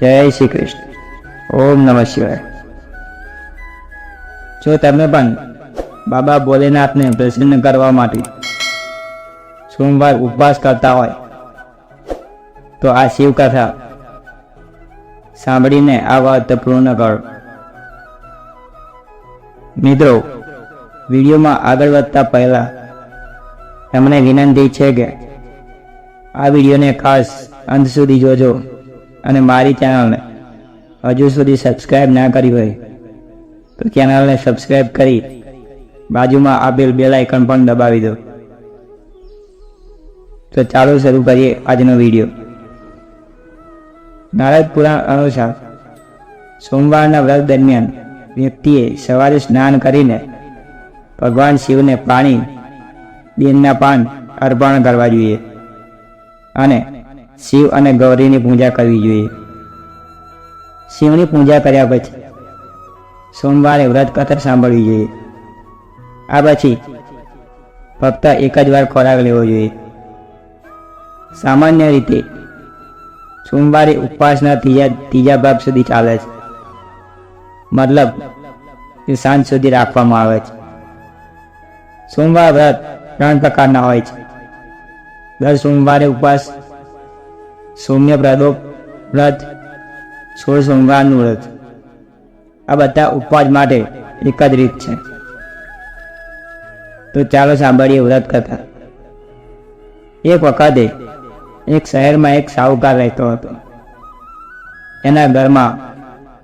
જય શ્રી કૃષ્ણ. ઓમ નમઃ શિવાય. જો તમે પણ બાબા ભોલેનાથને પ્રસન્ન કરવા માટે સોમવાર ઉપવાસ કરતા હોય, તો આ શિવકથા સાંભળીને આ વાત પૂર્ણ કરો. મિત્રો, વિડીયોમાં આગળ વધતા પહેલા તમને વિનંતી છે કે આ વિડીયોને ખાસ અંત સુધી જોજો. અને મારી ચેનલને હજુ સુધી સબસ્ક્રાઇબ ના કરી હોય, તો ચેનલને સબસ્ક્રાઇબ કરી બાજુમાં આપેલ બેલ આઇકન પણ દબાવી દો. તો ચાલો શરૂ કરીએ આજનો વીડિયો નારદ પુરાણ અનુસાર, સોમવારના વ્રત દરમિયાન વ્યક્તિએ સવારે સ્નાન કરીને ભગવાન શિવને પાણી, બેનના પાન અર્પણ કરવા જોઈએ. અને શિવ અને ગૌરીની પૂજા કરવી જોઈએ. શિવની પૂજા કર્યા પછી સોમવારે વ્રત કથા સાંભળવી જોઈએ. આ પછી ફક્ત એક જ વાર ખોરાક લેવો જોઈએ. સામાન્ય રીતે સોમવારે ઉપવાસના ત્રીજા ત્રીજા ભાગ સુધી ચાલે છે. મતલબ કે સાંજ સુધી રાખવામાં આવે છે. સોમવાર વ્રત ત્રણ પ્રકારના હોય છે. દર સોમવારે ઉપવાસ સૌમ્ય પ્રદોપ વ્રત, સોળ સોમવારનું વ્રત. આ બધા ઉપવાસ માટે એક જ રીત છે. તો ચાલો સાંભળીએ વ્રત કથા. એક વખતે એક શહેરમાં એક સાહુકાર રહેતો હતો. એના ઘરમાં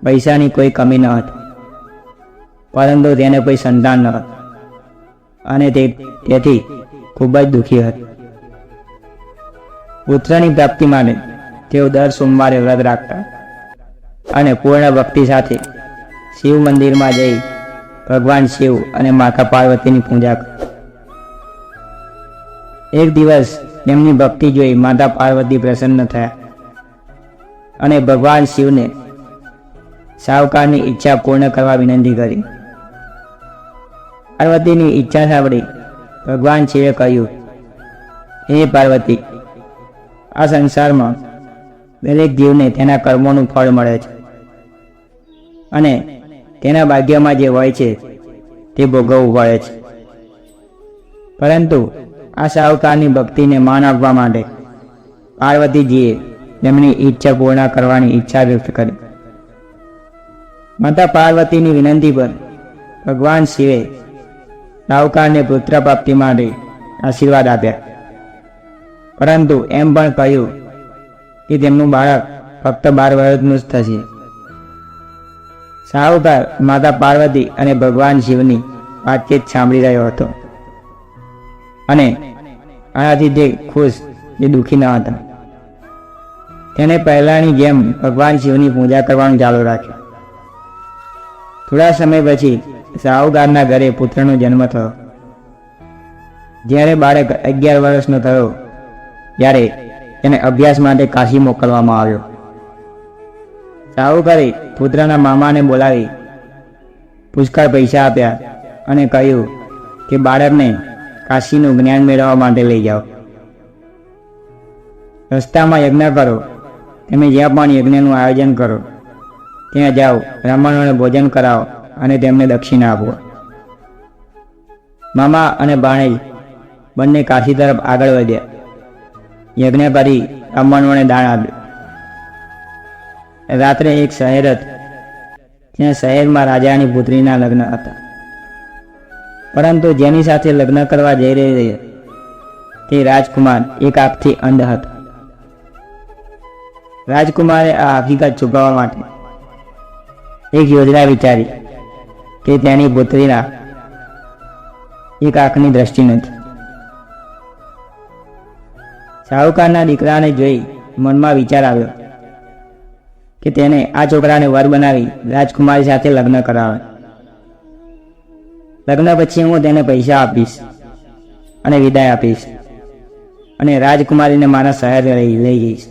પૈસાની કોઈ કમી ન હતી. પરંતુ તેને કોઈ સંતાન ન હતું. અને તે તેથી ખૂબ જ દુઃખી હતી. પુત્રની પ્રાપ્તિ માટે તેઓ દર સોમવારે વ્રત રાખતા અને પૂર્ણ ભક્તિ સાથે શિવ મંદિરમાં જઈ ભગવાન શિવ અને માતા પાર્વતીની પૂજા કરતા એક દિવસ તેમની ભક્તિ જોઈ માતા પાર્વતી પ્રસન્ન થયા અને ભગવાન શિવને સાવકારની ઈચ્છા પૂર્ણ કરવા વિનંતી કરી. પાર્વતીની ઈચ્છા સાંભળી ભગવાન શિવે કહ્યું, હે પાર્વતી આ સંસારમાં દરેક જીવને તેના કર્મોનું ફળ મળે છે. અને તેના ભાગ્યમાં જે હોય છે, તે ભોગવવું પડે છે. પરંતુ આ સાવકારની ભક્તિને માન આપવા માટે પાર્વતીજીએ તેમની ઈચ્છા પૂર્ણ કરવાની ઈચ્છા વ્યક્ત કરી. માતા પાર્વતીની વિનંતી પર ભગવાન શિવે સાવકારને પુત્ર પ્રાપ્તિ માટે આશીર્વાદ આપ્યા. પરંતુ એમ પણ કહ્યું કે તેમનું બાળક ફક્ત બાર વર્ષનું જ થશે. સાહુકાર માતા પાર્વતી અને ભગવાન શિવની વાતચીત સાંભળી રહ્યો હતો. અને આનાથી તે ખુશ જે દુઃખી ન હતા. તેને પહેલાની જેમ ભગવાન શિવની પૂજા કરવાનું ચાલુ રાખ્યું. થોડા સમય પછી સાહુકારના ઘરે પુત્રનો જન્મ થયો. જ્યારે બાળક અગિયાર વર્ષનો થયો ત્યારે તેને અભ્યાસ માટે કાશી મોકલવામાં આવ્યો. સાહુકારે પુત્રના મામાને બોલાવી પુષ્કળ પૈસા આપ્યા અને કહ્યું કે, બાળકને કાશીનું જ્ઞાન મેળવવા માટે લઈ જાઓ. રસ્તામાં યજ્ઞ કરો. તમે જ્યાં પણ યજ્ઞનું આયોજન કરો, ત્યાં જાઓ, બ્રાહ્મણોને ભોજન કરાવો અને તેમને દક્ષિણા આપો. મામા અને ભાણેજ બંને કાશી તરફ આગળ વધ્યા. યજ્ઞ કરી બ્રાહ્મણોને દાન આપ્યું. રાત્રે એક શહેર હતું ત્યાં શહેરમાં રાજાની પુત્રીના લગ્ન હતા. પરંતુ જેની સાથે લગ્ન કરવા જઈ રહી તે રાજકુમાર એક આંખથી અંધ હતો. રાજકુમારે આ હકીકત છુપાવવા માટે એક યોજના વિચારી કે તેની પુત્રીના એક આંખની દ્રષ્ટિ નથી. શાહુકારના દીકરાને જોઈ મનમાં વિચાર આવ્યો કે તેને આ છોકરાને વર બનાવી રાજકુમારી સાથે લગ્ન કરાવે. લગ્ન પછી હું તેને પૈસા આપીશ અને વિદાય આપીશ અને રાજકુમારીને મારા શહેર લઈ જઈશ.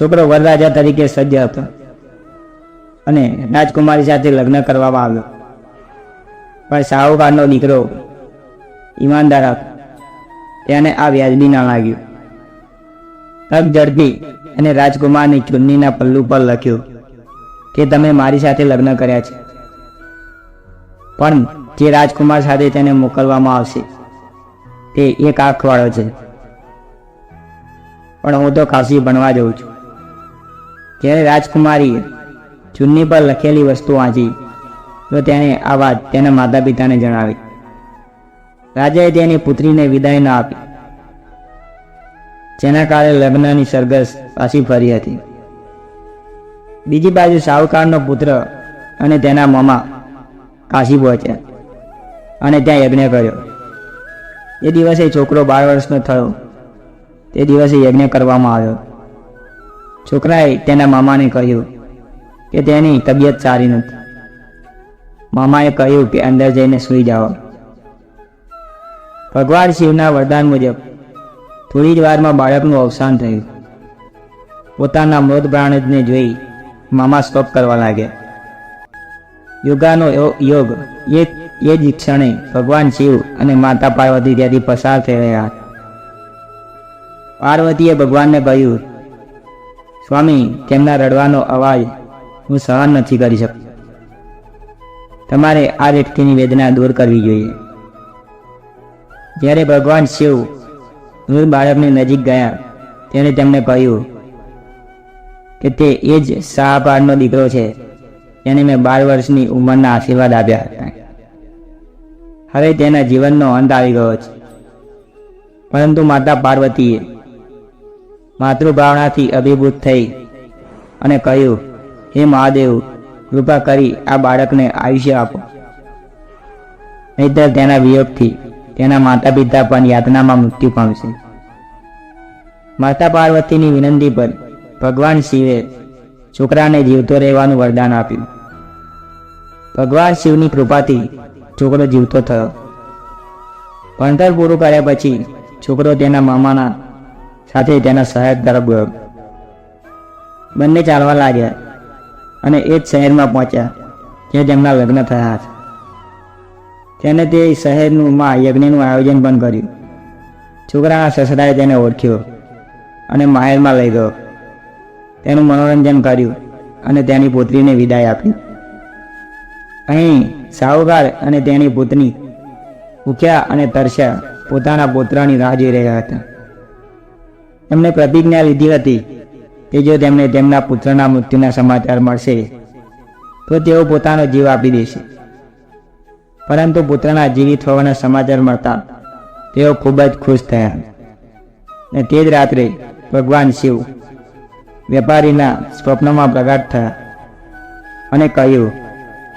છોકરો વરરાજા તરીકે સજ્જ હતો અને રાજકુમારી સાથે લગ્ન કરવામાં આવ્યો. પણ સાહુકારનો દીકરો ઈમાનદાર હતો. તેને આ વ્યાજબી ના લાગ્યું. તક ઝડપી અને રાજકુમારની ચુન્નીના પલ્લુ પર લખ્યું કે તમે મારી સાથે લગ્ન કર્યા છે. પણ જે રાજકુમાર સાથે તેને મોકલવામાં આવશે, તે એક આંખવાળો છે. પણ હું તો કાશી ભણવા જઉં છું. જ્યારે રાજકુમારીએ ચુન્ની પર લખેલી વસ્તુ વાંચી, તો તેણે આ વાત તેના માતા પિતાને જણાવી. રાજાએ તેની પુત્રીને વિદાય ન આપી. જેના કારણે લગ્નની સરઘસ પાછી ફરી હતી. બીજી બાજુ સાવકારનો પુત્ર અને તેના મામા કાશી પહોંચ્યા અને ત્યાં યજ્ઞ કર્યો. એ દિવસે છોકરો બાર વર્ષનો થયો. તે દિવસે યજ્ઞ કરવામાં આવ્યો. છોકરાએ તેના મામાને કહ્યું કે તેની તબિયત સારી નથી. મામાએ કહ્યું કે અંદર જઈને સૂઈ જાઓ. ભગવાન શિવના વરદાન મુજબ થોડી જ વારમાં બાળકનું અવસાન થયું. પોતાના મૃત પ્રાણજને જોઈ મામા સ્ટોપ કરવા લાગ્યા. યોગાનો યોગ એ એ જ ક્ષણે ભગવાન શિવ અને માતા પાર્વતી ત્યાંથી પસાર થઈ રહ્યા. પાર્વતીએ ભગવાનને કહ્યું, સ્વામી, તેમના રડવાનો અવાજ હું સહન નથી કરી શકતો. તમારે આ વ્યક્તિની વેદના દૂર કરવી જોઈએ. જ્યારે ભગવાન શિવ મૃત બાળકની નજીક ગયા. ત્યારે તેમણે કહ્યું કે તે એ જ શાહપાડનો દીકરો છે તેને મેં બાર વર્ષની ઉંમરના આશીર્વાદ આપ્યા હતા. હવે તેના જીવનનો અંત આવી ગયો છે. પરંતુ માતા પાર્વતીએ માતૃભાવનાથી અભિભૂત થઈ અને કહ્યું, હે મહાદેવ, કૃપા કરી આ બાળકને આયુષ્ય આપો. નહીતર તેના વિયોગથી તેના માતા પિતા પણ યાતનામાં મૃત્યુ પામશે. માતા પાર્વતીની વિનંતી પર ભગવાન શિવે છોકરાને જીવતો રહેવાનું વરદાન આપ્યું. ભગવાન શિવની કૃપાથી છોકરો જીવતો થયો. ભણતર પૂરું કર્યા પછી છોકરો તેના મામાના સાથે તેના સહાયક તરફ ગયો. બંને ચાલવા લાગ્યા અને એ જ શહેરમાં પહોંચ્યા, જ્યાં તેમના લગ્ન થયા હતા. તેને તે શહેરનું માં યજ્ઞનું આયોજન પણ કર્યું. છોકરાના સસરાએ તેને ઓળખ્યો અને માહેરમાં લઈ ગયો. તેનું મનોરંજન કર્યું અને તેની પુત્રીને વિદાય આપી. અહીં સાહુકાર અને તેની પુત્રી ભૂખ્યા અને તરસ્યા પોતાના પુત્રની રાહ જોઈ રહ્યા હતા. એમણે પ્રતિજ્ઞા લીધી હતી કે જો તેમને તેમના પુત્રના મૃત્યુના સમાચાર મળશે, તો તેઓ પોતાનો જીવ આપી દેશે. પરંતુ પુત્રના જીવિત હોવાના સમાચાર મળતા તેઓ ખૂબ જ ખુશ થયા. અને તે જ રાત્રે ભગવાન શિવ વેપારીના સ્વપ્નમાં પ્રગટ થયા અને કહ્યું,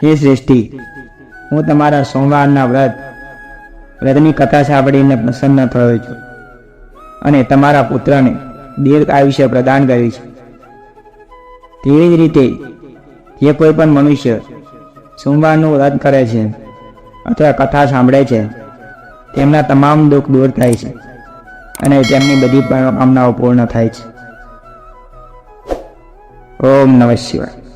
હે શ્રેષ્ઠી, હું તમારા સોમવારના વ્રત, વ્રતની કથા સાંભળીને પ્રસન્ન થયો છું અને તમારા પુત્રને દીર્ઘ આયુષ્ય પ્રદાન કર્યું છે તેવી જ રીતે જે કોઈ પણ મનુષ્ય સોમવારનું વ્રત કરે છે અથવા કથા સાંભળે છે, તેમના તમામ દુઃખ દૂર થાય છે અને તેમની બધી મનોકામનાઓ પૂર્ણ થાય છે. ઓમ નમઃ શિવાય.